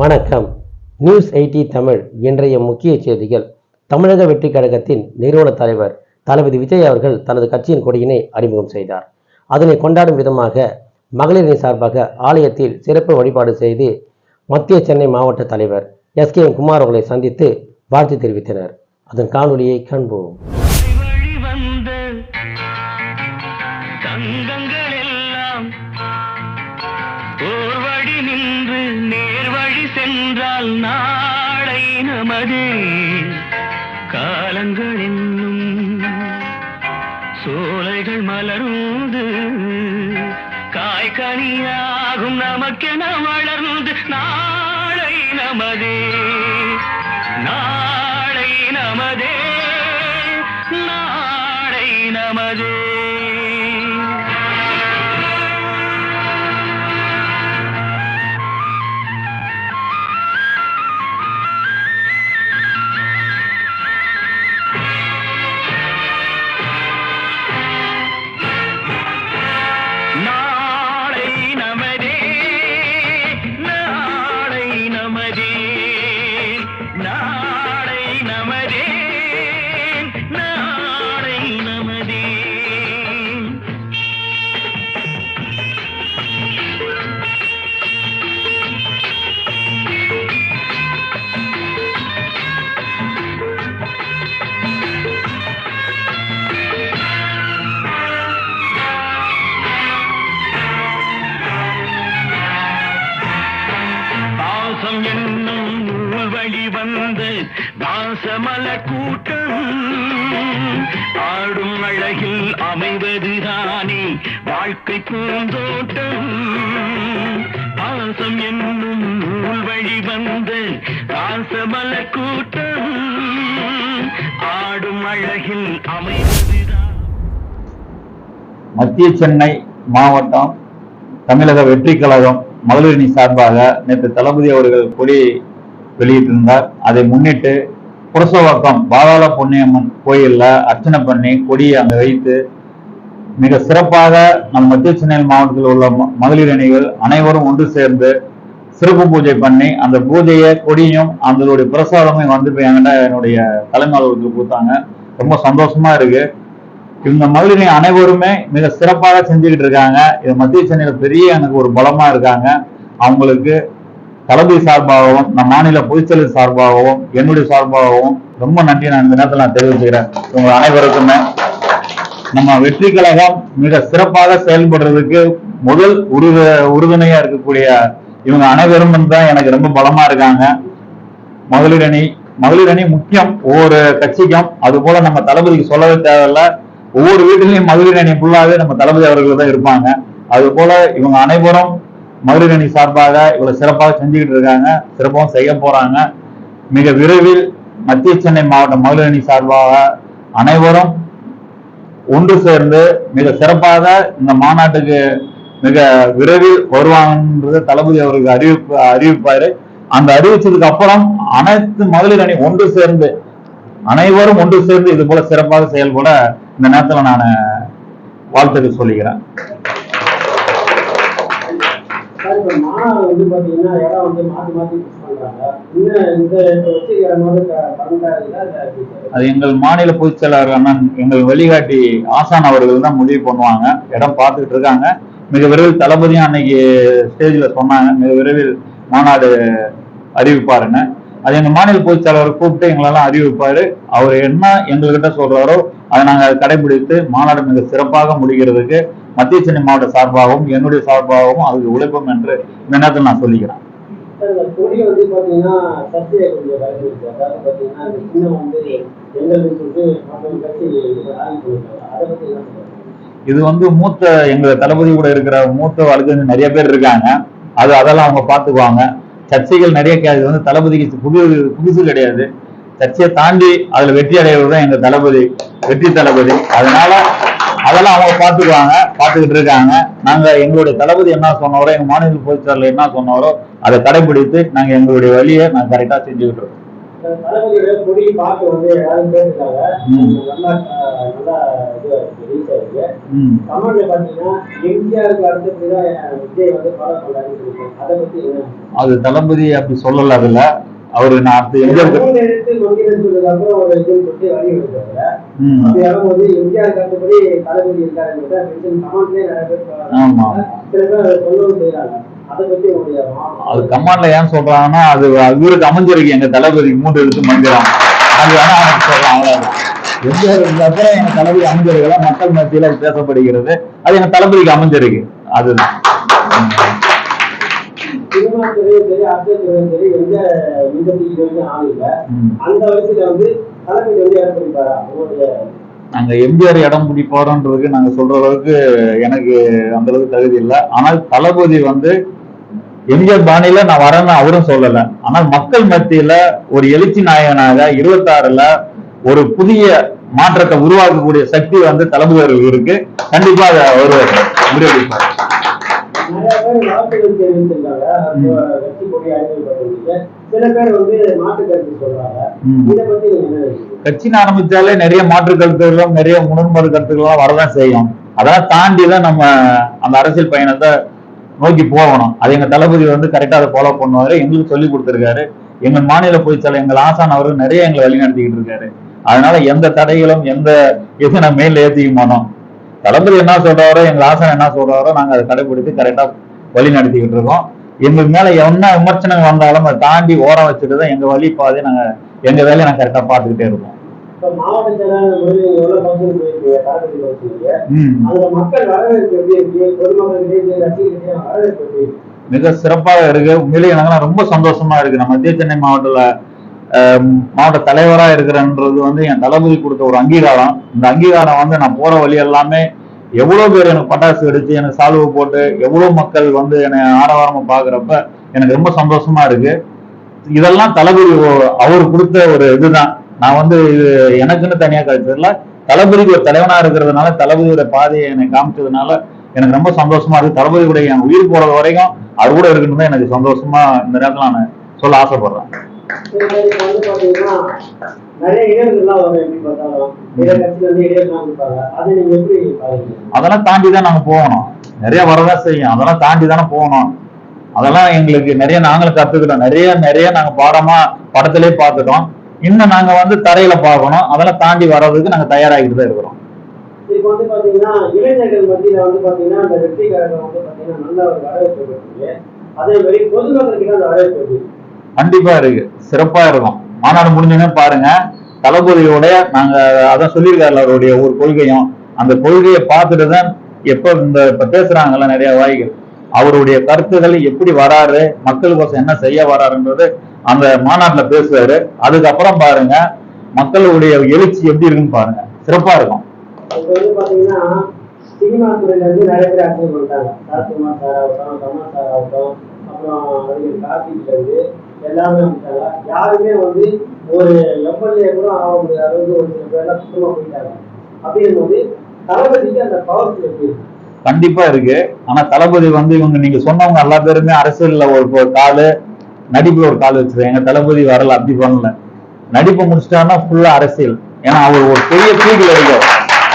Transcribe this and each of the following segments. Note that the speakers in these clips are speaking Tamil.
வணக்கம். நியூஸ் எயிட்டி தமிழ் இன்றைய முக்கிய செய்திகள். தமிழக வெற்றி கழகத்தின் நிறுவன தலைவர் தளபதி விஜய் அவர்கள் தனது கட்சியின் கொடியினை அறிமுகம் செய்தார். அதனை கொண்டாடும் விதமாக மகளிரின் சார்பாக ஆலயத்தில் சிறப்பு வழிபாடு செய்து மத்திய சென்னை மாவட்ட தலைவர் எஸ் கே எம் குமார் அவர்களை சந்தித்து வாழ்த்து தெரிவித்தனர். அதன் காணொலியை காண்போம். என்றால் நாளை நமது காலங்கள் என்னும் சோலைகள் மலர்ந்து காய்கனியாகும் நமக்கென வளர்ந்து நாளை நமதே நாளை நமதே நாளை நமதே. அமைவதுதானே வாழ்க்கை பூந்தோட்டம் பாசம் என்னும் நூல் வழி வந்த பாசமல கூட்டம். ஆடும் அழகில் அமைவதுதான் மத்திய சென்னை மாவட்டம் தமிழக வெற்றி கழகம் மகளிரணி சார்பாக நேற்று தளபதி அவர்கள் கொடி வெளியிட்டிருந்தார். அதை முன்னிட்டு புரசவாக்கம் பாதாள பொன்னியம்மன் கோயில்ல அர்ச்சனை பண்ணி கொடியை அங்க வைத்து மிக சிறப்பாக நம் மத்திய சென்னை மாவட்டத்தில் உள்ள ம- மகளிர் அணிகள் அனைவரும் ஒன்று சேர்ந்து சிறப்பு பூஜை பண்ணி அந்த பூஜையை கொடியும் அதனுடைய பிரசாதமும் வந்து இப்போ என்கிட்ட என்னுடைய தலைமை அலுவலகத்தில் கொடுத்தாங்க. ரொம்ப சந்தோஷமா இருக்கு. இந்த மகளிரை அனைவருமே மிக சிறப்பாக செஞ்சுக்கிட்டு இருக்காங்க. இது மத்திய சென்னையில பெரிய எனக்கு ஒரு பலமா இருக்காங்க. அவங்களுக்கு தளபதி சார்பாகவும் நம் மாநில பொதுச்செயலர் சார்பாகவும் என்னுடைய சார்பாகவும் ரொம்ப நன்றி நான் இந்த நேரத்தில் நான் தெரிவிச்சுக்கிறேன். இவங்க அனைவருக்குமே நம்ம வெற்றி கழகம் மிக சிறப்பாக செயல்படுறதுக்கு முதல் உறுது உறுதுணையா இருக்கக்கூடிய இவங்க அனைவரும் தான் எனக்கு ரொம்ப பலமா இருக்காங்க. மகளிர் அணி மகளிர் அணி முக்கியம் ஒவ்வொரு கட்சிக்கும். அது போல நம்ம தளபதிக்கு சொல்லவே தேவையில்ல. ஒவ்வொரு வீட்டிலையும் மகளிர் அணி ஃபுல்லாவே நம்ம தளபதி அவர்கள் தான் இருப்பாங்க. அது போல இவங்க அனைவரும் மகளிர் அணி சார்பாக இவ்வளவு சிறப்பாக செஞ்சுக்கிட்டு இருக்காங்க. சிறப்பாகவும் செய்ய போறாங்க. மிக விரைவில் மத்திய சென்னை மாவட்ட மகளிர் அணி சார்பாக அனைவரும் ஒன்று சேர்ந்து மிக சிறப்பாக இந்த மாநாட்டுக்கு மிக விரைவில் வருவாங்கன்றது தளபதி அவருக்கு அறிவிப்பு அறிவிப்பாரு. அந்த அறிவிச்சதுக்கு அப்புறம் அனைத்து மகளிர் அணி ஒன்று சேர்ந்து அனைவரும் ஒன்று சேர்ந்து இது போல சிறப்பாக செயல்பட இந்த நேரத்துல நான் வாழ்த்துக்கு சொல்லிக்கிறேன். சார், வந்து பாத்தீங்கன்னா இடம் வந்து மாத்தி மாத்தி யூஸ் பண்றாங்க. இன்னும் இந்த இப்ப வச்சிருக்கிற அது எங்கள் மாநில பொதுச் செயலாளர் அண்ணன் எங்கள் வழிகாட்டி ஆசான் அவர்கள் தான் முடிவு பண்ணுவாங்க. இடம் பார்த்துக்கிட்டு இருக்காங்க. மிக விரைவில் தளபதியும் அன்னைக்கு ஸ்டேஜில் சொன்னாங்க. மிக விரைவில் மாநாடு அறிவிப்பாருன்னு. அது எங்கள் மாநில பொதுச் செயலாளர் கூப்பிட்டு எங்களெல்லாம் அறிவிப்பார். அவர் என்ன எங்கள்கிட்ட சொல்கிறாரோ அதை நாங்கள் கடைபிடித்து மாநாடு மிக சிறப்பாக முடிக்கிறதுக்கு மத்திய சென்னை மாவட்ட சார்பாகவும் என்னுடைய சார்பாகவும் அதுக்கு உழைப்போம் என்று நேரத்தில் நான் சொல்லிக்கிறேன். இது. அதை வந்து மூத்த எங்க தளபதி கூட இருக்கிற மூத்த வழக்கறிஞர் நிறைய பேர் இருக்காங்க. அது அதெல்லாம் அவங்க பார்த்துக்குவாங்க. சர்ச்சைகள் நிறைய இது வந்து தளபதிக்கு புது புதுசு கிடையாது. சர்ச்சையை தாண்டி அதுல வெற்றி அடைவது தான் எங்க தளபதி வெற்றி தளபதி. அதனால அதெல்லாம் அவங்க பார்த்துக்குவாங்க பார்த்துக்கிட்டு இருக்காங்க. நாங்க எங்களுடைய தளபதி என்ன சொன்னாரோ எங்க மாநில பொதுச்செயலாளர் என்ன சொன்னாரோ அதை கடைபிடித்து நாங்க எங்களுடைய வழியை நாங்க கரெக்டா செஞ்சுக்கிட்டு இருக்கோம். அது தளபதி அப்படி சொல்லல அதுல. அவரு நான் ஆமா. செய்யறாங்க. அதை கமாண்ட்ல ஏன் சொல்றாங்கன்னா அது இவருக்கு அமைஞ்சிருக்கு. எங்க தளபதி மூன்று எடுத்து மந்திரம். அது வேணா சொல்றான் அவ்வளவுதான். எம்ஜிஆர் அப்புறம் எங்க தளபதி அமைஞ்சிருக்கல. மக்கள் மத்தியில பேசப்படுகிறது. அது எங்க தளபதிக்கு அமைஞ்சிருக்கு. அதுதான். சினிமா துறையும் சரி அரசியல் துறையும் சரி எந்த வரைக்கும் ஆள் இல்ல. அந்த வயசுல வந்து தளபதி வந்து ஏற்படுத்தாரா உங்களுடைய நாங்க எம்ஜிஆர் இடம் பிடிப்போறோன்றதுக்கு நாங்க சொல்ற அளவுக்கு எனக்கு அந்த அளவுக்கு தகுதி இல்லை. ஆனால் தளபதி வந்து எம்ஜிஆர் பாணியில நான் வரேன்னு அவரும் சொல்லல. ஆனால் மக்கள் மத்தியில ஒரு எழுச்சி நாயகனாக இருபத்தாறுல ஒரு புதிய மாற்றத்தை உருவாக்கக்கூடிய சக்தி வந்து தளபதி இருக்கு. கண்டிப்பா அதை அவர் முறியடிப்பார். நிறைய பேர் வாழ்த்துக்கள் தெரிவிச்சிருக்காங்க அப்போ கட்சி கொடி அறிமுகப்படுத்திருக்கு சில பேர் வந்து மாற்று கருத்து சொல்றாங்க. ம். இதை பத்தி நீங்க என்ன நினைக்கிறீங்க? கட்சின்னு ஆரம்பிச்சாலே நிறைய மாற்று கருத்துகளும் நிறைய முரண்பாடு கருத்துக்கள்லாம் வரதான் செய்யும். அதெல்லாம் தாண்டி தான் நம்ம அந்த அரசியல் பயணத்தை நோக்கி போகணும். அது எங்க தளபதி வந்து கரெக்டா அதை ஃபாலோ பண்ணுவாரு. எங்களுக்கு சொல்லி கொடுத்திருக்காரு. எங்க மாநில பொதுச்செயலர் எங்கள் ஆசான் அவர்கள் நிறைய எங்களை வழி நடத்திக்கிட்டு இருக்காரு. அதனால எந்த தடைகளும் எந்த எதுவும் நம்ம மேல மாட்டோம். தளபதி என்ன சொல்றாரோ எங்க ஆசான் என்ன சொல்றாரோ நாங்க அதை கடைபிடித்து கரெக்டா வழி நடத்திக்கிட்டு இருக்கோம். எங்களுக்கு மேல என்ன விமர்சனங்கள் வந்தாலும் அதை தாண்டி ஓரம் வச்சுட்டு தான் எங்க வழி பாதை நாங்க எங்க வேலையை நாங்க கரெக்டா பார்த்துக்கிட்டே இருக்கோம். மிக சிறப்பாக இருக்கு. உண்மையிலேயே ரொம்ப சந்தோஷமா இருக்கு. நான் மத்திய சென்னை மாவட்டத்துல மாவட்ட தலைவரா இருக்கிறேன்றது வந்து என் தளபதி கொடுத்த ஒரு அங்கீகாரம். இந்த அங்கீகாரம் வந்து நான் போற வழி எல்லாமே எவ்வளவு பேர் எனக்கு பட்டாசு வெடிச்சு எனக்கு சால்வு போட்டு எவ்வளவு மக்கள் வந்து என்னை ஆரவாரமா பாக்குறப்ப எனக்கு ரொம்ப சந்தோஷமா இருக்கு. இதெல்லாம் தளபதி அவர் கொடுத்த ஒரு இதுதான். நான் வந்து இது எனக்குன்னு தனியா கழிச்சதுல தளபதிக்கு ஒரு தலைவனா இருக்கிறதுனால தளபதியோட பாதையை எனக்கு காமிச்சதுனால எனக்கு ரொம்ப சந்தோஷமா இருக்கு. தளபதியுடைய என் உயிர் போறது வரைக்கும் அவர் கூட இருக்கணும் தான் எனக்கு சந்தோஷமா இந்த நேரத்துல நான் சொல்ல ஆசைப்படுறேன். சில பேர் வந்து பாத்தீங்கன்னா நிறைய இடைவெளிலாம் வரும் எப்படி பார்த்தாலும் பிற கட்சியில இருந்து இடைவெளிலாம் கொடுப்பாங்க அதை நீங்க எப்படி பாக்குறீங்க அதெல்லாம் தாண்டி தான் நாங்க போகணும். நிறைய வரதான் செய்யும். அதெல்லாம் தாண்டி தானே போகணும். அதெல்லாம் எங்களுக்கு நிறைய நாங்களும் கத்துக்கிட்டோம். நிறைய நிறைய நாங்க பாடமா படத்திலே பார்த்துட்டோம். இன்னும் நாங்க வந்து தரையில பார்க்கணும். அதெல்லாம் தாண்டி வர்றதுக்கு நாங்க தயாராகிட்டு தான் இருக்கிறோம். இப்போ வந்து பாத்தீங்கன்னா இளைஞர்கள் மத்தியில வந்து பாத்தீங்கன்னா அந்த வெற்றி கழகம் வந்து பாத்தீங்கன்னா நல்ல ஒரு வரவேற்பு அதே மாதிரி பொதுமக்கள் கிட்ட அந்த வரவேற்பு கண்டிப்பா இருக்கு. சிறப்பா இருக்கும். மாநாடு முடிஞ்சோடனே பாருங்க. தளபதியோட நாங்க அதான் சொல்லியிருக்காரு அவருடைய ஒரு கொள்கையும். அந்த கொள்கையை பார்த்துட்டு தான் எப்ப இந்த இப்ப பேசுறாங்கல்ல நிறைய வாய்கள். அவருடைய கருத்துக்கள் எப்படி வராரு மக்களுக்கோசம் என்ன செய்ய வராருன்றது அந்த மாநாட்டுல பேசுவாரு. அதுக்கப்புறம் பாருங்க மக்களுடைய எழுச்சி எப்படி இருக்குன்னு பாருங்க. சிறப்பா இருக்கும். சினிமா துறையில இருந்து நிறைய பேர் அரசியல் பண்ணிட்டாங்க சரத்குமார் சார் ஆகட்டும் சார் ஆகட்டும் அப்புறம் கார்த்திக்ல இருந்து எல்லாமே வந்துட்டாங்க யாருமே வந்து ஒரு எம்எல்ஏ கூட ஆக முடியாத அளவுக்கு ஒரு சில பேர்லாம் சுத்தமா போயிட்டாங்க. அப்படிங்கும்போது தளபதிக்கு அந்த பவர் இருக்கு? கண்டிப்பா இருக்கு. ஆனா தளபதி வந்து இவங்க நீங்க சொன்னவங்க எல்லா பேருமே அரசியல்ல ஒரு ஒரு காலு நடிப்புல ஒரு கால் வச்சிருக்காங்க. எங்க தளபதி வரல அப்படி பண்ணல. நடிப்பு முடிச்சிட்டாருன்னா ஃபுல்லா அரசியல். ஏன்னா அவர் ஒரு பெரிய தூக்கில் இருக்கார்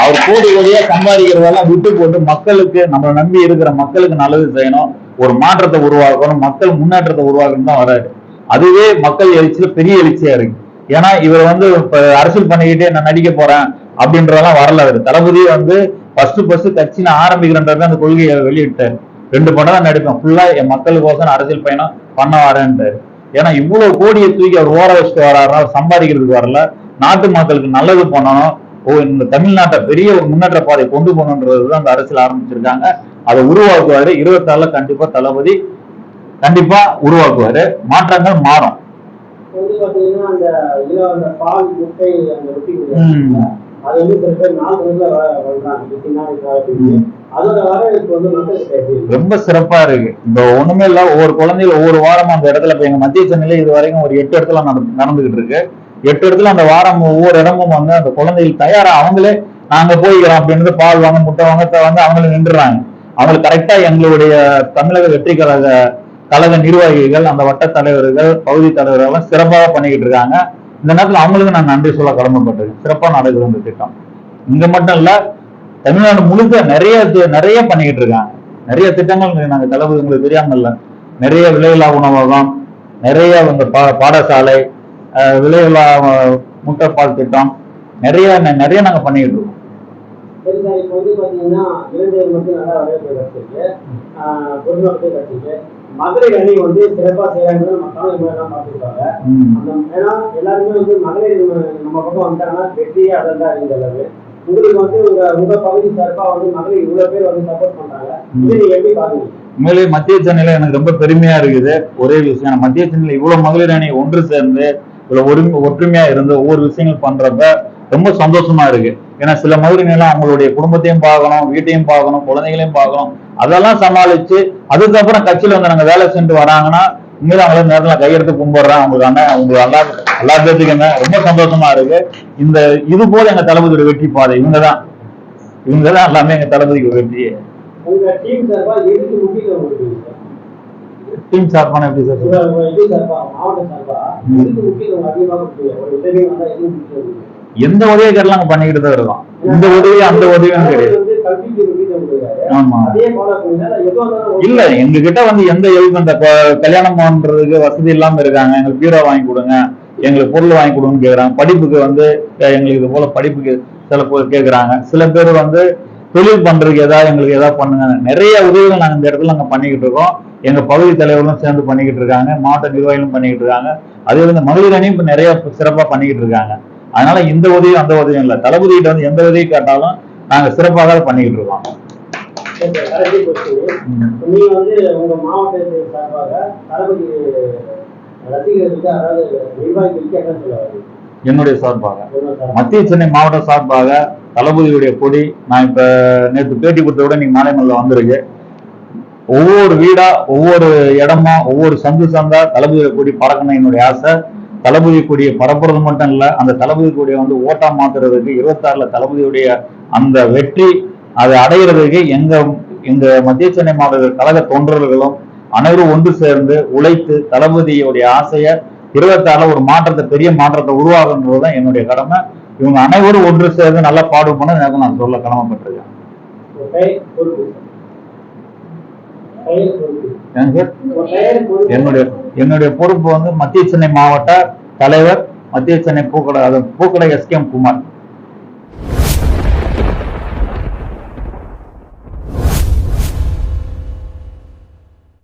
அவர் கோடி கோடியா சம்பாதிக்கிறதெல்லாம் விட்டு போட்டு மக்களுக்கு நம்மளை நம்பி இருக்கிற மக்களுக்கு நல்லது செய்யணும். ஒரு மாற்றத்தை உருவாக்கணும். மக்கள் முன்னேற்றத்தை உருவாக்கணும் தான் வராரு. அதுவே மக்கள் எழுச்சியில பெரிய எழுச்சியா இருக்கு. ஏன்னா இவர் வந்து இப்ப அரசியல் பண்ணிக்கிட்டே நான் நடிக்க போறேன் அப்படின்றதெல்லாம் வரல அவர். தளபதி வந்து ஃபர்ஸ்ட் ஃபர்ஸ்ட் கட்சி நான் ஆரம்பிக்கிறேன்றது அந்த கொள்கையை வெளியிட்டார். ரெண்டு படம் தான் நடிப்பேன். ஃபுல்லா என் மக்களுக்கோசம் அரசியல் பயணம் பண்ண வரேன்ட்டாரு. ஏன்னா இவ்வளவு கோடியை தூக்கி அவர் ஓர வச்சுட்டு வராருன்னா அவர் சம்பாதிக்கிறதுக்கு வரல. நாட்டு மக்களுக்கு நல்லது பண்ணணும். ஓ இந்த தமிழ்நாட்டை பெரிய ஒரு முன்னேற்ற பாதை கொண்டு போகணுன்றது தான் அந்த அரசியல் ஆரம்பிச்சிருக்காங்க. அதை உருவாக்குவாரு. இருபத்தாறுல கண்டிப்பா தளபதி கண்டிப்பா உருவாக்குவாரு. மாற்றங்கள் மாறும்? ரொம்ப சிறப்பா இருக்கு. இந்த ஒண்ணுமே இல்ல ஒவ்வொரு குழந்தைகள் ஒவ்வொரு வாரமும் அந்த இடத்துல இப்ப எங்க மத்திய சென்னையில இது வரைக்கும் ஒரு எட்டு இடத்துல நடந்து- நடந்துகிட்டு இருக்கு. எட்டு இடத்துல அந்த வாரம் ஒவ்வொரு இடமும் வந்து அந்த குழந்தைகள் தயாரா அவங்களே நாங்க போய்க்கிறோம் அப்படின்னு பால் வாங்க முட்டை வாங்க வந்து அவங்களே நின்றுறாங்க. அவங்களுக்கு கரெக்டா எங்களுடைய தமிழக வெற்றி கழக கழக நிர்வாகிகள் அந்த வட்ட தலைவர்கள் பகுதி தலைவர்கள் எல்லாம் சிறப்பாக பண்ணிக்கிட்டு இருக்காங்க. இந்த நேரத்தில் அவங்களுக்கு நான் நன்றி சொல்ல கடமைப்பட்டிருக்கேன். சிறப்பா நடக்குது இந்த திட்டம். இங்க மட்டும் இல்ல தமிழ்நாடு முழுக்க நிறைய நிறைய பண்ணிக்கிட்டு இருக்காங்க. நிறைய திட்டங்கள் நாங்கள் நாங்க தளபதி உங்களுக்கு தெரியாம இல்ல. நிறைய விலையில்லா உணவகம் நிறைய இந்த பா- பாடசாலை விலையில்லா முட்டைப்பால் திட்டம் நிறைய நிறைய நாங்க பண்ணிக்கிட்டு இருக்கோம். சரி சார் இப்போ வந்து பார்த்தீங்கன்னா இளைஞர் மட்டும் நல்லா வரவேற்பு கிடைச்சிருக்கு. பொதுமக்கள் கிடைச்சிருக்கு மகளிர் அணி வந்து சிறப்பாக செய்கிறாங்கன்னு நம்ம தமிழ் எல்லாம் பார்த்துருக்காங்க. ஏன்னா எல்லாருமே வந்து மகளிர் நம்ம பக்கம் வந்தாங்கன்னா வெற்றியே அதான் தான் எல்லாமே உங்களுக்கு வந்து உங்க உங்க பகுதி சார்பா வந்து மகளிர் இவ்வளவு பேர் வந்து சப்போர்ட் பண்றாங்க. இது நீங்க எப்படி பாக்குறீங்க உண்மையிலேயே மத்திய சென்னையில எனக்கு ரொம்ப பெருமையா இருக்குது ஒரே விஷயம். மத்திய சென்னையில இவ்வளவு மகளிர் அணி ஒன்று சேர்ந்து இவ்வளவு ஒருமை ஒற்றுமையா இருந்து ஒவ்வொரு விஷயங்கள் பண்றப்ப ரொம்ப சந்தோஷமா இருக்கு. ஏன்னா சில மகளிர் எல்லாம் அவங்களுடைய குடும்பத்தையும் பார்க்கணும் வீட்டையும் பார்க்கணும் குழந்தைகளையும் பார்க்கணும். அதெல்லாம் சமாளிச்சு அதுக்கப்புறம் கட்சியில வந்து நாங்க வேலை சென்று வராங்கன்னா உண்மையில அவங்கள நேரத்துல கையெடுத்து கும்பிடுறேன். அவங்களுக்கு அண்ணன் உங்களுக்கு எல்லா எல்லா பேத்துக்குங்க ரொம்ப சந்தோஷமா இருக்கு. இந்த இது போல எங்க தளபதியோட வெற்றி பாதை இவங்கதான். இவங்கதான் எல்லாமே எங்க தளபதிக்கு வெற்றி டீம் சார்பான எப்படி சார் எந்த உதவியை கேட்டாலும் நாங்க பண்ணிக்கிட்டு தான் இருக்கோம். இந்த உதவி அந்த உதவியும் கிடையாது. ஆமா. இல்ல எங்க கிட்ட வந்து எந்த ஹெல்ப் அந்த கல்யாணம் பண்றதுக்கு வசதி இல்லாம இருக்காங்க. எங்களுக்கு பீரோ வாங்கி கொடுங்க. எங்களுக்கு பொருள் வாங்கி கொடுங்கன்னு கேக்குறாங்க. படிப்புக்கு வந்து எங்களுக்கு இது போல படிப்புக்கு சில பேர் கேக்குறாங்க. சில பேர் வந்து தொழில் பண்றதுக்கு ஏதாவது எங்களுக்கு ஏதாவது பண்ணுங்க. நிறைய உதவிகள் நாங்க இந்த இடத்துல நாங்க பண்ணிக்கிட்டு இருக்கோம். எங்க பகுதி தலைவர்களும் சேர்ந்து பண்ணிக்கிட்டு இருக்காங்க. மாவட்ட நிர்வாகிகளும் பண்ணிக்கிட்டு இருக்காங்க. அதே வந்து மகளிர் அணியும் இப்ப நிறைய சிறப்பா பண்ணிக்கிட்டு இருக்காங்க. அதனால இந்த உதவியும் அந்த உதவியும் இல்ல தளபதி கிட்ட வந்து எந்த உதவி கேட்டாலும் நாங்க சிறப்பாக பண்ணிக்கிட்டு இருக்கோம் சரி சார், கடைசி question. ம். நீங்க வந்து உங்க மாவட்டத்தின் சார்பாக தளபதி ரசிகர்களுக்கு அதாவது நிர்வாகிகளுக்கு என்ன சொல்ல வரீங்க? என்னுடைய சார்பாக. மத்திய சென்னை மாவட்ட சார்பாக தளபதியுடைய கொடி நான் இப்ப நேற்று பேட்டி கொடுத்த விட நீங்க மாலைமல்ல வந்திருக்கு ஒவ்வொரு வீடா ஒவ்வொரு இடமா ஒவ்வொரு சந்து சந்தா தளபதியுடைய கொடி பறக்கணும் என்னுடைய ஆசை தளபதி கொடியை பரப்புறது மட்டும் இல்ல அந்த தளபதி கொடியை வந்து ஓட்டா மாத்துறதுக்கு இருபத்தாறுல தளபதியுடைய அந்த வெற்றி அதை அடைகிறதுக்கு எங்க எங்க மத்திய சென்னை மாவட்ட கழக தொண்டர்களும் அனைவரும் ஒன்று சேர்ந்து உழைத்து தளபதியுடைய ஆசையை இருபத்தாறுல ஒரு மாற்றத்தை பெரிய மாற்றத்தை உருவாகுன்றதுதான் என்னுடைய கடமை. இவங்க அனைவரும் ஒன்று சேர்ந்து நல்லா பாடுபட எனக்கு நான் சொல்ல கடமைப்பட்டிருக்கேன் உங்க பெயர் பொறுப்பு பெயர் பொறுப்பு ஏங்க சார் உங்க பெயர் பொறுப்பு என்னுடைய என்னுடைய பொறுப்பு வந்து மத்திய சென்னை மாவட்ட தலைவர் மத்திய சென்னை பூக்கடை அது பூக்கடை எஸ் குமார்.